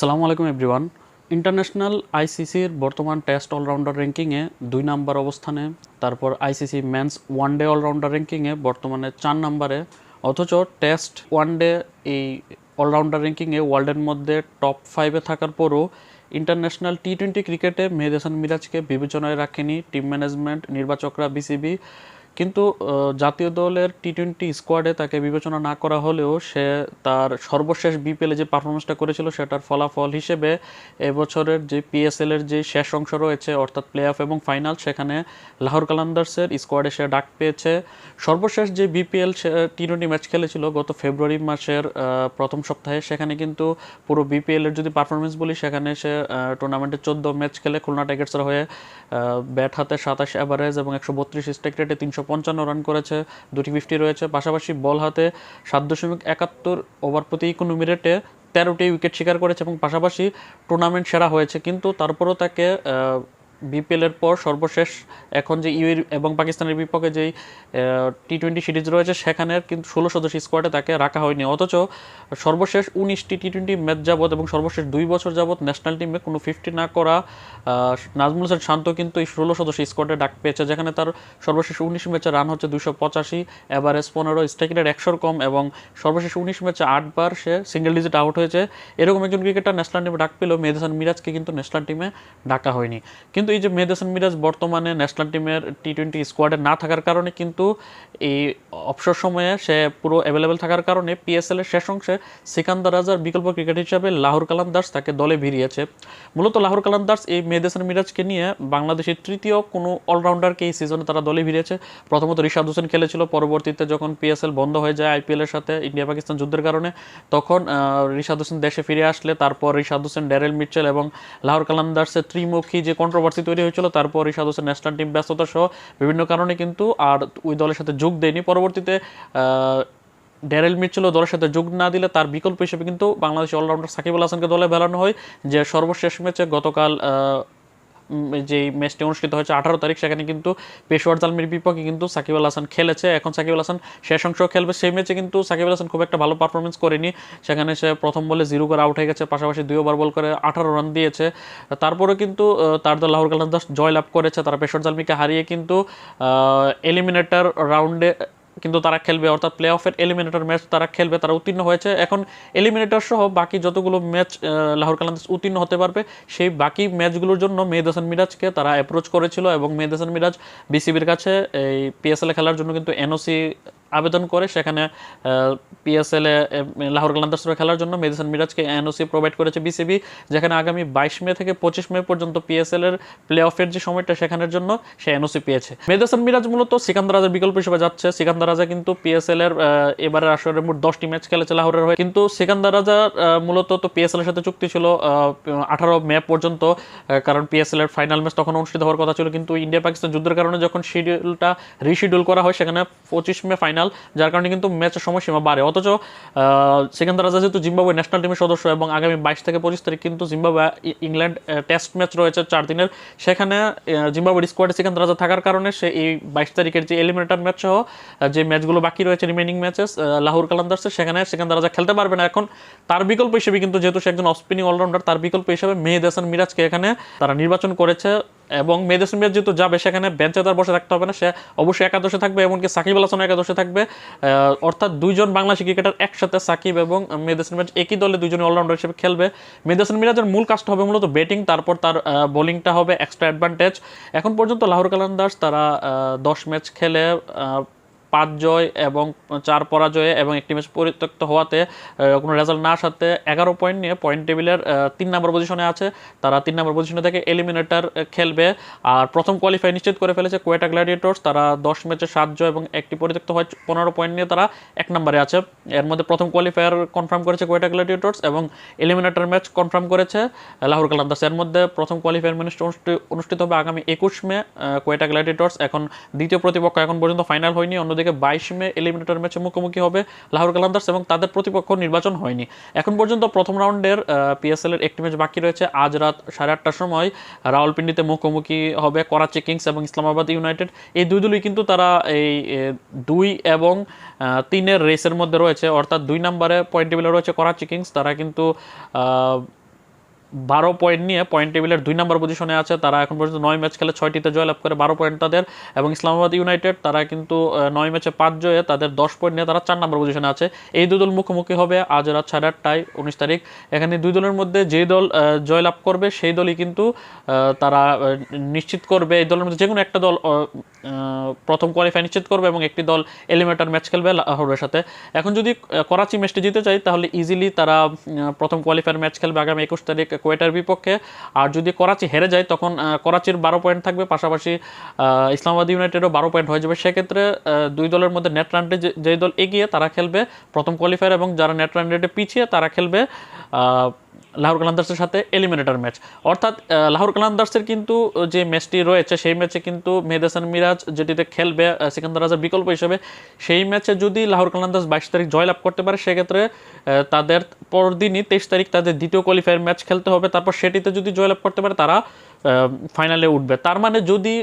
সালামু আলাইকুম everyone. International আইসিসির বর্তমান টেস্ট অলরাউন্ডার র্যাঙ্কিংয়ে দুই নাম্বার অবস্থানে, তারপর ICC men's one day allrounder র্যাঙ্কিংয়ে বর্তমানে চার নাম্বারে, অথচ টেস্ট ওয়ান ডে এই অলরাউন্ডার র্যাঙ্কিংয়ে ওয়ার্ল্ডের মধ্যে টপ ফাইভে থাকার পরও ইন্টারন্যাশনাল টি টোয়েন্টি ক্রিকেটে মেহেদ হাসান মিরাজকে বিবেচনায় রাখেনি টিম ম্যানেজমেন্ট নির্বাচকরা বিসিবি। কিন্তু জাতীয় দলের টি টোয়েন্টি স্কোয়াডে তাকে বিবেচনা না করা হলেও সে তার সর্বশেষ বিপিএলে যে পারফরমেন্সটা করেছিল, সেটার ফলাফল হিসেবে এবছরের যে পিএসএল এর যে শেষ অংশ রয়েছে, অর্থাৎ প্লে অফ এবং ফাইনাল সেখানে লাহোর কালান্দার্সের স্কোয়াডে সে ডাক পেয়েছে। সর্বশেষ যে বিপিএল টি টোয়েন্টি ম্যাচ খেলেছিল গত ফেব্রুয়ারি মাসের প্রথম সপ্তাহে, সেখানে কিন্তু পুরো বিপিএল এর যদি পারফরমেন্স বলি, সেখানে সে টুর্নামেন্টে চোদ্দ ম্যাচ খেলে, খুলনা টাইগার্সের হয়ে ব্যাট হাতে সাতাশ অ্যাভারেজ এবং একশো বত্রিশ স্ট্রাইক রেটে তিনশো পঞ্চান্ন রান করেছে, দুটি ফিফটি রয়েছে। পাশাপাশি বল হাতে সাত দশমিক একাত্তর ওভার প্রতি ইকোনমি রেটে তেরোটি উইকেট শিকার করেছে এবং পাশাপাশি টুর্নামেন্ট সেরা হয়েছে। কিন্তু তারপরও তাকে বিপিএল এর পর সর্বশেষ এখন যে ইউএর এবং পাকিস্তানের বিপক্ষে যেই টি টোয়েন্টি সিরিজ রয়েছে সেখানের কিন্তু ষোলো সদস্য স্কোয়াডে তাকে রাখা হয়নি। অথচ সর্বশেষ উনিশটি টি টোয়েন্টি ম্যাচ যাবৎ এবং সর্বশেষ দুই বছর যাবৎ ন্যাশনাল টিমে কোনো ফিফটি না করা নাজমুল হোসেন শান্ত কিন্তু এই ষোলো সদস্য স্কোয়াডে ডাক পেয়েছে, যেখানে তার সর্বশেষ উনিশ ম্যাচে রান হচ্ছে দুশো পঁচাশি এভারেজ পনেরো স্ট্রাইক রেট একশোর কম এবং সর্বশেষ উনিশ ম্যাচে আটবার সে সিঙ্গেল ডিজিট আউট হয়েছে। এরকম একজন ক্রিকেটার ন্যাশনাল টিমে ডাক পেলেও মেহেদ হাসান মিরাজকে কিন্তু ন্যাশনাল টিমে ডাকা হয়নি। কিন্তু এই যে মেহেদ হাসান মিরাজ বর্তমানে ন্যাশনাল টিমের টি টোয়েন্টি স্কোয়াডে না থাকার কারণে কিন্তু এই অবসর সময়ে সে পুরো অ্যাভেলেবেল থাকার কারণে পিএসএল এর শেষ অংশে সিকান্দার রাজার বিকল্প ক্রিকেট হিসাবে লাহোর কালান্দার্স তাকে দলে ভিড়িয়েছে। মূলত লাহোর কালান্দার্স এই মেহেদ হাসান মিরাজকে নিয়ে বাংলাদেশের তৃতীয় কোনো অলরাউন্ডারকে এই সিজনে তারা দলে ভিড়িয়েছে। প্রথমত রিশাদ হোসেন খেলেছিল, পরবর্তীতে যখন পিএসএল বন্ধ হয়ে যায় আইপিএল এর সাথে ইন্ডিয়া পাকিস্তান যুদ্ধের কারণে, তখন রিশাদ হোসেন দেশে ফিরে আসলে, তারপর রিশাদ হোসেন, ড্যারেল মিচেল এবং লাহোর কালান্দার্সের ত্রিমুখী যে কন্ট্রোভার্সি তৈরি হয়েছিল তারপর রিশাদ হোসেন ন্যাশনাল টিম ব্যস্ততা সহ বিভিন্ন কারণে কিন্তু আর ওই দলের সাথে যোগ দেয়নি। পরবর্তীতে ড্যারেল মিচেলও দলের সাথে যোগ না দিলে তার বিকল্প হিসেবে কিন্তু বাংলাদেশ অলরাউন্ডার সাকিব আল হাসানকে দলে ভেলানো হয়, যে সর্বশেষ ম্যাচে গতকাল যে ম্যাচটি অনুষ্ঠিত হয়েছে আঠারো তারিখ, সেখানে কিন্তু পেশোয়ার জালমির বিপক্ষে কিন্তু সাকিব আল হাসান খেলেছে। এখন সাকিব আল হাসান শেষ অংশ খেলবে। সেই ম্যাচে কিন্তু সাকিব আল হাসান খুব একটা ভালো পারফরমেন্স করেনি। সেখানে সে প্রথম বলে জিরো করে আউট হয়ে গেছে, পাশাপাশি দুই ওভার বল করে আঠারো রান দিয়েছে। তারপরে কিন্তু তার দল লাহোর কালান্দাস জয়লাভ করেছে। তারা পেশোয়ার জালমিকে হারিয়ে কিন্তু এলিমিনেটার রাউন্ডে কিন্তু তারা খেলবে, অর্থাৎ প্লে অফের এলিমিনেটর ম্যাচ তারা খেলবে, তারা উত্তীর্ণ হয়েছে। এখন এলিমিনেটর সহ বাকি যতগুলো ম্যাচ লাহোর কালান্দাস উত্তীর্ণ হতে পারবে, সেই বাকি ম্যাচগুলোর জন্য মেহেদ হাসান মিরাজকে তারা অ্যাপ্রোচ করেছিল এবং মেহেদ হাসান মিরাজ বিসিবির কাছে, এই পিএসএল খেলার জন্য কিন্তু এনওসি আবেদন করে, সেখানে পিএসএল এ লাহোর কালান্দাসরা খেলার জন্য মেহেদ হাসান মিরাজকে এনওসি প্রোভাইড করেছে বিসিবি যেখানে আগামী বাইশ মে থেকে পঁচিশ মে পর্যন্ত পিএসএল এর প্লে অফের যে সময়টা সেখানের জন্য সে এনওসি পেয়েছে। মেহেদ হাসান মিরাজ মূলত সিকান্দার রাজার বিকল্প হিসেবে যাচ্ছে। সিকান্দার রাজা কিন্তু পিএসএল এর এবারের আসরে মোট দশটি ম্যাচ খেলেছে লাহোরের হয়ে। কিন্তু সিকান্দার রাজা মূলত তো পিএসএল এর সাথে চুক্তি ছিল আঠারো মে পর্যন্ত কারণ পিএসএল এর ফাইনাল ম্যাচ তখন অনুষ্ঠিত হওয়ার কথা ছিল। কিন্তু ইন্ডিয়া পাকিস্তান যুদ্ধের কারণে যখন শিডিউলটা রিশিডিউল করা হয়, সেখানে পঁচিশ মে ফাইনাল যার কারণে কিন্তু ম্যাচের সময়সীমা বাড়ে। অথচ সিকান্দার রাজা যেহেতু জিম্বাবুয়ে ন্যাশনাল টিমের সদস্য এবং আগামী বাইশ থেকে পঁচিশ তারিখ কিন্তু জিম্বাবুয়ে ইংল্যান্ড টেস্ট ম্যাচ রয়েছে চার দিনের। সেখানে জিম্বাবুয়ের স্কোয়াডে সিকান্দার রাজা থাকার কারণে সে এই বাইশ তারিখের যে এলিমিনেটর ম্যাচ সহ যে ম্যাচগুলো বাকি রয়েছে রিমেনিং ম্যাচেস লাহোর কালান্দার্সে সেখানে সিকান্দার রাজা খেলতে পারবে না। এখন তার বিকল্প হিসেবে কিন্তু যেহেতু সে একজন অস্পিনিং অলরাউন্ডার তার বিকল্প হিসেবে মেহেদ হাসান মিরাজকে এখানে তারা নির্বাচন করেছে। এবং মেহেদ হাসান যেহেতু যাবে, সেখানে বেঞ্চে তার বসে থাকতে হবে না। সে অবশ্যই একাদশে থাকবে, এমনকি সাকিব আল একাদশে থাকবে। অর্থাৎ দুইজন বাংলাদেশি ক্রিকেটার একসাথে সাকিব এবং মেহেদ হাসান একই দলে দুজন অলরাউন্ডার হিসেবে খেলবে। মেহেদ মিরাজের মূল কাজটা হবে, মূলত ব্যাটিং তারপর তার বোলিংটা হবে এক্সট্রা অ্যাডভান্টেজ এখন পর্যন্ত লাহোর দাস তারা দশ ম্যাচ খেলে পাঁচ জয় এবং চার পরাজয়ে এবং একটি ম্যাচ পরিত্যক্ত হওয়াতে কোনো রেজাল্ট না আসাতে এগারো পয়েন্ট নিয়ে পয়েন্ট টেবিলের তিন নম্বর পজিশনে আছে। তারা তিন নম্বর পজিশনে থেকে এলিমিনেটর খেলবে। আর প্রথম কোয়ালিফাই নিশ্চিত করে ফেলেছে কোয়েটা গ্ল্যাডিয়েটর্স তারা দশ ম্যাচে সাত জয় এবং একটি পরিত্যক্ত হয় পনেরো পয়েন্ট নিয়ে তারা এক নম্বরে আছে। এর মধ্যে প্রথম কোয়ালিফায়ার কনফার্ম করেছে কোয়েটা গ্ল্যাডিয়েটর্স এবং এলিমিনেটর ম্যাচ কনফার্ম করেছে লাহোর কালান্দাস এর মধ্যে প্রথম কোয়ালিফায়ার ম্যাচ অনুষ্ঠিত হবে আগামী একুশ মে কোয়েটা গ্ল্যাডিয়েটর্স এখন দ্বিতীয় প্রতিপক্ষ এখন পর্যন্ত ফাইনাল হয়নি। অন্যদিকে বাইশ মে এলিমিনেটর ম্যাচে মুখোমুখি হবে লাহোর কালান্দার্স এবং তাদের প্রতিপক্ষ নির্বাচন হয়নি। এখন পর্যন্ত প্রথম রাউন্ডের পিএসএল এর একটি ম্যাচ বাকি রয়েছে। আজ রাত সাড়ে আটটার সময় রাওয়ালপিন্ডিতে মুখোমুখি হবে করাচি কিংস এবং ইসলামাবাদ ইউনাইটেড। এই দুই দলই কিন্তু তারা এই দুই এবং তিনের রেসের মধ্যে রয়েছে। অর্থাৎ দুই নম্বরে পয়েন্ট টেবিলে রয়েছে করাচি কিংস। তারা কিন্তু বারো পয়েন্ট নিয়ে পয়েন্ট টেবিলের দুই নম্বর পজিশনে আছে। তারা এখন পর্যন্ত নয় ম্যাচ খেলে ছয়টিতে জয়লাভ করে বারো পয়েন্ট তাদের। এবং ইসলামাবাদ ইউনাইটেড তারা কিন্তু নয় ম্যাচে পাঁচ জয়ে তাদের দশ পয়েন্ট নিয়ে তারা চার নম্বর পজিশনে আছে। এই দুই দল মুখোমুখি হবে আজ রাত সাড়ে আটটায় উনিশ তারিখ। এখানে দুই দলের মধ্যে যে দল জয়লাভ করবে সেই দলই কিন্তু তারা নিশ্চিত করবে। এই দলের মধ্যে যে কোনো একটা দল প্রথম কোয়ালিফাই নিশ্চিত করবে এবং একটি দল এলিমিনেটর ম্যাচ খেলবে লাহোরের সাথে। এখন যদি করাচি ম্যাচটি জিতে যায়, তাহলে ইজিলি তারা প্রথম কোয়ালিফায়ার ম্যাচ খেলবে আগামী একুশ তারিখ কোয়েটার বিপক্ষে। আর যদি করাচি হেরে যায়, তখন করাচির বারো পয়েন্ট থাকবে, পাশাপাশি ইসলামাবাদ ইউনাইটেডও বারো পয়েন্ট হয়ে যাবে। সেক্ষেত্রে দুই দলের মধ্যে নেট রান যে- যেই দল এগিয়ে, তারা খেলবে প্রথম কোয়ালিফায়ার এবং যারা নেট রান পিছিয়ে, তারা খেলবে লাহোর কালান্দার্সের সাথে এলিমিনেটর ম্যাচ অর্থাৎ লাহোর কালান্দার্সের কিন্তু যে ম্যাচটি রয়েছে, সেই ম্যাচে কিন্তু মেহদাসান মিরাজ যেটিতে খেলবে সিকান্দার রাজার বিকল্প হিসেবে, সেই ম্যাচে যদি লাহোর কালান্দার্স বাইশ তারিখ জয়লাভ করতে পারে, সেক্ষেত্রে তাদের পরদিনই তেইশ তারিখ তাদের দ্বিতীয় কোয়ালিফায়ার ম্যাচ খেলতে হবে। তারপর সেটিতে যদি জয়লাভ করতে পারে, তারা ফাইনালে উঠবে। তার মানে যদি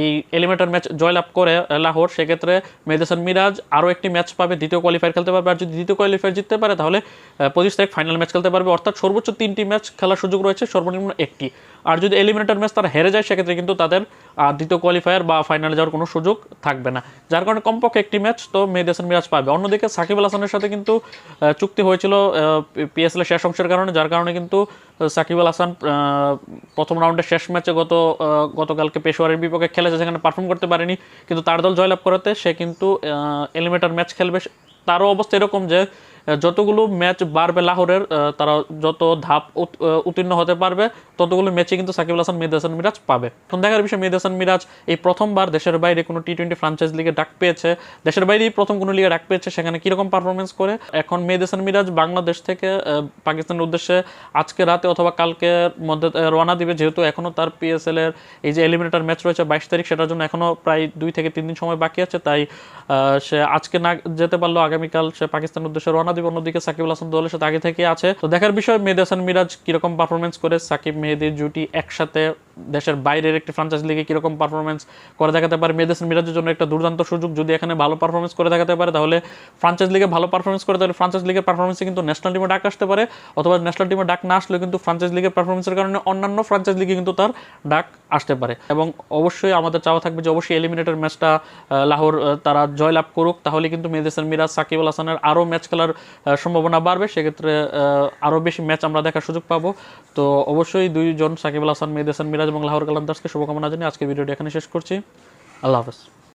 এই এলিমিনেটর ম্যাচ জয়লাভ করে লাহোর, সেক্ষেত্রে মেহদাসান মিরাজ আরও একটি ম্যাচ পাবে, দ্বিতীয় কোয়ালিফায়ার খেলতে পারবে। আর যদি দ্বিতীয় কোয়ালিফায়ার জিততে পারে, তাহলে পঁচিশ তারিখ ফাইনাল ম্যাচ খেলতে পারবে। অর্থাৎ সর্বোচ্চ তিনটি ম্যাচ খেলার সুযোগ রয়েছে, সর্বনিম্ন একটি। আর যদি এলিমিনেটর ম্যাচ তারা হেরে যায়, সেক্ষেত্রে কিন্তু তাদের দ্বিতীয় কোয়ালিফায়ার বা ফাইনালে যাওয়ার কোনো সুযোগ থাকবে না। যার কারণে কমপক্ষে একটি ম্যাচ তো মেহদাসান মিরাজ পাবে। অন্যদিকে সাকিব আল হাসানের সাথে কিন্তু চুক্তি হয়েছিল পিএসএল এর শেষ অংশের কারণে, যার কারণে কিন্তু সাকিব আল হাসান প্রথম রাউন্ডের শেষ ম্যাচে গত গতকালকে পেশোয়ারের বিপক্ষে খেলেছে, সেখানে পারফর্ম করতে পারেনি। কিন্তু তার দল জয়লাভ করাতে সে কিন্তু এলিমিনেটর ম্যাচ খেলবে। তারও অবস্থা এরকম যে যতগুলো ম্যাচ বাড়বে লাহোরের তারা যত ধাপ উত- উত্তীর্ণ হতে পারবে, ততগুলো ম্যাচে কিন্তু সাকিব আল হাসান মেহেদ হাসান মিরাজ পাবে। এখন দেখার বিষয় মেহেদ হাসান মিরাজ এই প্রথমবার দেশের বাইরে কোনো টি টোয়েন্টি ফ্রাঞ্চাইজ লিগে ডাক পেয়েছে। দেশের বাইরেই প্রথম কোনো লিগে ডাক পেয়েছে, সেখানে কীরকম পারফরমেন্স করে? এখন মেহেদ হাসান মিরাজ বাংলাদেশ থেকে পাকিস্তানের উদ্দেশ্যে আজকে রাতে অথবা কালকে মধ্যে রওনা দিবে, যেহেতু এখনও তার পিএসএল এর এই যে এলিমিনেটর ম্যাচ রয়েছে বাইশ তারিখ, সেটার জন্য এখনও প্রায় দুই থেকে তিন দিন সময় বাকি আছে। তাই সে আজকে না যেতে পারলেও আগামীকাল সে পাকিস্তানের উদ্দেশ্যে রওনা দিবে অন্যদিকে সাকিব আল হাসান দলের সাথে আগে থেকে আছে। তো দেখার বিষয়, মেহেদি হাসান মিরাজ কীরকম পারফরমেন্স করে সাকিব মেহেদির জুটি একসাথে দেশের বাইরের একটি ফ্রাঞ্চাইজ লিগে কীরকম পারফরমেন্স করে দেখাতে পারে, মেহেদ মিরাজের জন্য একটা দুর্দান্ত সুযোগ যদি এখানে ভালো পারফরমেন্স করে দেখাতে পারে, তাহলে ফ্রাঞ্চাইজ লিগে ভালো পারফরমেন্স করে তাহলে ফ্রাঞ্চাইজ লিগের পারফরমেন্সে কিন্তু ন্যাশনাল টিমে ডাক আসতে পারে, অথবা ন্যাশনাল টিমে ডাক না আসলেও কিন্তু ফ্রাঞ্চাইজ লিগের পারফরমেন্সের কারণে অন্যান্য ফ্রাঞ্চাইজ লিগে কিন্তু তার ডাক আসতে পারে। এবং অবশ্যই আমাদের চাওয়া থাকবে যে অবশ্যই এলিমিনেটর ম্যাচটা লাহোর তারা জয়লাভ করুক, তাহলে কিন্তু মেহেদ মিরাজ, সাকিব আল হাসানের আরও ম্যাচ খেলার সম্ভাবনা বাড়বে, সেক্ষেত্রে আরও বেশি ম্যাচ আমরা দেখার সুযোগ পাবো। তো অবশ্যই দুইজন সাকিব আল হাসান, মেহেদ মিরাজ এবং লাহোর দাসকে শুভকামনা জানিয়ে আজকের ভিডিওটি এখানে শেষ করছি। আল্লাহ হাফেজ।